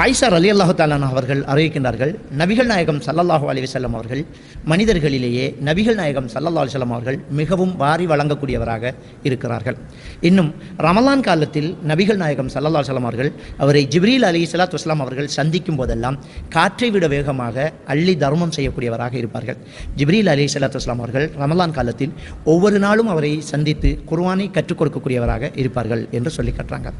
ஆயிஷா அலி அல்லாஹு தாலான் அவர்கள் அறிவிக்கின்றார்கள் நபிகள் நாயகம் சல்லல்லாஹு அலிவசல்லம் அவர்கள் மனிதர்களிலேயே நபிகள் நாயகம் சல்லல்லா அலி அவர்கள் மிகவும் வாரி வழங்கக்கூடியவராக இருக்கிறார்கள். இன்னும் ரமலான் காலத்தில் நபிகள் நாயகம் சல்லல்லா அலைஹி அவர்கள் அவரை ஜிப்ரீல் அலி சலாத் வஸ்லாம் அவர்கள் சந்திக்கும் போதெல்லாம் காற்றை விட வேகமாக அள்ளி தர்மம் செய்யக்கூடியவராக இருப்பார்கள். ஜிப்ரீல் அலி சலாத் வஸ்லாம் அவர்கள் ரமலான் காலத்தில் ஒவ்வொரு நாளும் அவரை சந்தித்து குர்வானை கற்றுக் கொடுக்கக்கூடியவராக இருப்பார்கள் என்று சொல்லி கட்டுறாங்க.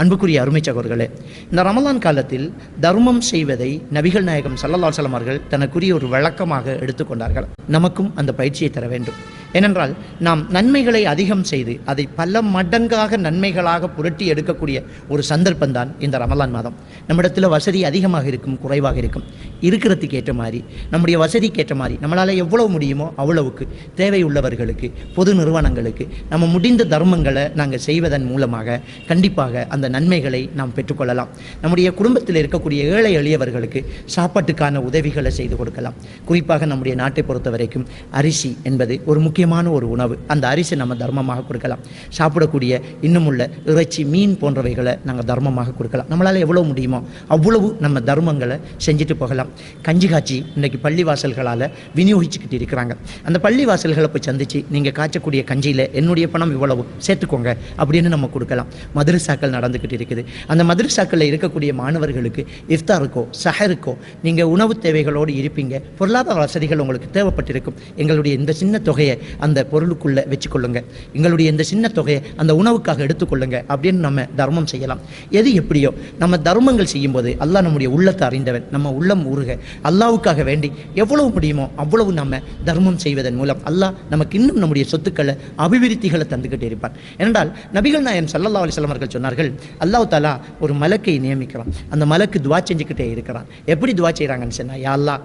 அன்புக்குரிய அருமை சகோர்களே இந்த ரமலான் காலத்தில் தர்மம் செய்வதை நபிகள் நாயகம் சல்லல்லா சலமார்கள் அவர்கள் தனக்குரிய ஒரு வழக்கமாக எடுத்துக்கொண்டார்கள். நமக்கும் அந்த பயிற்சியை தர வேண்டும். ஏனென்றால் நாம் நன்மைகளை அதிகம் செய்து அதை பல மடங்காக நன்மைகளாக புரட்டி எடுக்கக்கூடிய ஒரு சந்தர்ப்பம் தான் இந்த ரமலான் மாதம். நம்மிடத்தில் வசதி அதிகமாக இருக்கும் குறைவாக இருக்கும். இருக்கிறதுக்கு ஏற்ற மாதிரி நம்முடைய வசதிக்கு ஏற்ற மாதிரி நம்மளால் எவ்வளவு முடியுமோ அவ்வளவுக்கு தேவை உள்ளவர்களுக்கு பொது நிறுவனங்களுக்கு நம்ம முடிந்த தர்மங்களை நாங்கள் செய்வதன் மூலமாக கண்டிப்பாக அந்த நன்மைகளை நாம் பெற்றுக்கொள்ளலாம். நம்முடைய குடும்பத்தில் இருக்கக்கூடிய ஏழை எளியவர்களுக்கு சாப்பாட்டுக்கான உதவிகளை செய்து கொடுக்கலாம். குறிப்பாக நம்முடைய நாட்டை பொறுத்த வரைக்கும் அரிசி என்பது ஒரு முக்கியமான ஒரு உணவு. அந்த அரிசி நம்ம தர்மமாக கொடுக்கலாம். சாப்பிடக்கூடிய இன்னும் உள்ள இறைச்சி மீன் போன்றவைகளை நாங்கள் தர்மமாக கொடுக்கலாம். நம்மளால் எவ்வளோ முடியுமோ அவ்வளவு நம்ம தர்மங்களை செஞ்சுட்டு போகலாம். கஞ்சி காய்ச்சி இன்றைக்கி பள்ளிவாசல்களால் விநியோகிச்சுக்கிட்டு இருக்கிறாங்க. அந்த பள்ளிவாசல்களை போய் சந்தித்து நீங்கள் காய்ச்சக்கூடிய கஞ்சியில் என்னுடைய பணம் இவ்வளவு சேர்த்துக்கோங்க அப்படின்னு நம்ம கொடுக்கலாம். மதுரசாக்கள் நடந்துக்கிட்டு இருக்குது. அந்த மதுரசாக்களில் இருக்கக்கூடிய மாணவர்களுக்கு இஃப்தாருக்கோ சஹருக்கோ நீங்கள் உணவு தேவைகளோடு இருப்பீங்க. பொருளாதார வசதிகள் உங்களுக்கு தேவைப்பட்டிருக்கும். எங்களுடைய இந்த சின்ன தொகையை அந்த பொருளுக்குள்ளே வச்சுக்கொள்ளுங்க. எங்களுடைய இந்த சின்ன தொகையை அந்த உணவுக்காக எடுத்துக்கொள்ளுங்க அப்படின்னு நம்ம தர்மம் செய்யலாம். எது எப்படியோ நம்ம தர்மங்கள் செய்யும்போது அல்லாஹ் நம்முடைய உள்ளத்தை அறிந்தவன் நம்ம உள்ளம் ஊறுக. அல்லாவுக்காக வேண்டி எவ்வளவு முடியுமோ அவ்வளவு நம்ம தர்மம் செய்வதன் மூலம் அல்லாஹ் நமக்கு இன்னும் நம்முடைய சொத்துக்களை அபிவிருத்திகளை தந்துக்கிட்டே இருப்பார் ஏனென்றால் நபிகள் நாயன் சல்லா அலிஸ்லாம் அவர்கள் சொன்னார்கள் அல்லாஹ் தாலா ஒரு மலக்கை நியமிக்கிறான். அந்த மலக்கு துவா செஞ்சுக்கிட்டே இருக்கிறான். எப்படி துவா செய்கிறாங்கன்னு சொன்னா யா அல்லாஹ்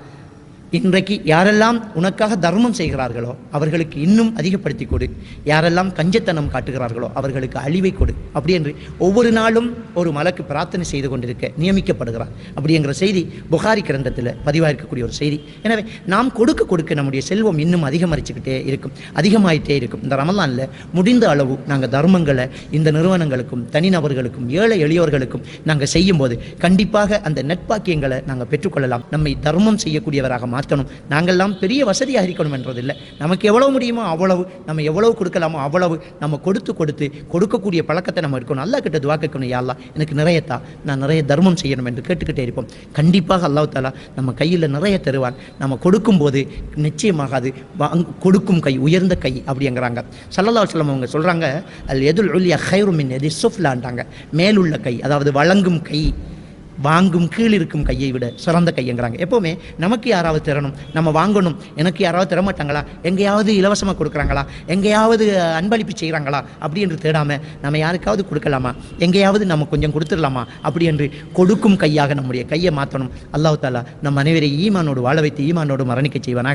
இன்றைக்கு யாரெல்லாம் உனக்காக தர்மம் செய்கிறார்களோ அவர்களுக்கு இன்னும் அதிகப்படுத்தி கொடு. யாரெல்லாம் கஞ்சத்தனம் காட்டுகிறார்களோ அவர்களுக்கு அழிவை கொடு. அப்படி என்று ஒவ்வொரு நாளும் ஒரு மலக்கு பிரார்த்தனை செய்து கொண்டிருக்க நியமிக்கப்படுகிறார். அப்படிங்கிற செய்தி புகாரி கிரந்தத்தில் பதிவாயிருக்கக்கூடிய ஒரு செய்தி. எனவே நாம் கொடுக்க கொடுக்க நம்முடைய செல்வம் இன்னும் அதிகமரிச்சுக்கிட்டே இருக்கும். அதிகமாயிட்டே இருக்கும். இந்த ரமலானில் முடிந்த அளவு நாங்கள் தர்மங்களை இந்த நிறுவனங்களுக்கும் தனிநபர்களுக்கும் ஏழை எளியோர்களுக்கும் நாங்கள் செய்யும்போது கண்டிப்பாக அந்த நட்பாக்கியங்களை நாங்கள் பெற்றுக்கொள்ளலாம். நம்மை தர்மம் செய்யக்கூடியவராக மாற்றணும். நாங்கள்லாம் பெரிய வசதியாக இருக்கணும் என்றதில்லை. நமக்கு எவ்வளவு முடியுமோ அவ்வளவு நம்ம எவ்வளவு கொடுக்கலாமோ அவ்வளவு நம்ம கொடுத்து கொடுத்து கொடுக்கக்கூடிய பழக்கத்தை நம்ம இருக்கணும். அல்லா கிட்ட துவா கேட்கணும் யா எனக்கு நிறையத்தா நான் நிறைய தர்மம் செய்யணும் என்று கேட்டுக்கிட்டே இருப்போம். கண்டிப்பாக அல்லாஹ் தாலா நம்ம கையில் நிறைய தருவான். நம்ம கொடுக்கும்போது நிச்சயமாக அது வாங் கொடுக்கும் கை உயர்ந்த கை அப்படிங்கிறாங்க. சல்லல்லா சொல்லம் அவங்க சொல்கிறாங்க அல் எதுல் உல்யா ஹைருமின் எது சுஃப்லான்றாங்க மேலுள்ள கை அதாவது வழங்கும் கை வாங்கும் கீழ் இருக்கும் கையை விட சிறந்த கையங்கிறாங்க எப்போவுமே நமக்கு யாராவது தரணும் நம்ம வாங்கணும் எனக்கு யாராவது தரமாட்டாங்களா? எங்கேயாவது இலவசமாக கொடுக்குறாங்களா? எங்கேயாவது அன்பளிப்பு செய்கிறாங்களா அப்படி என்று தேடாமல் நம்ம யாருக்காவது கொடுக்கலாமா? எங்கேயாவது நம்ம கொஞ்சம் கொடுத்துடலாமா? அப்படி என்று கொடுக்கும் கையாக நம்முடைய கையை மாற்றணும் அல்லாஹ் தாலா நம் அனைவரை ஈமானோடு வாழ வைத்து ஈமானோடு மரணிக்க செய்வானா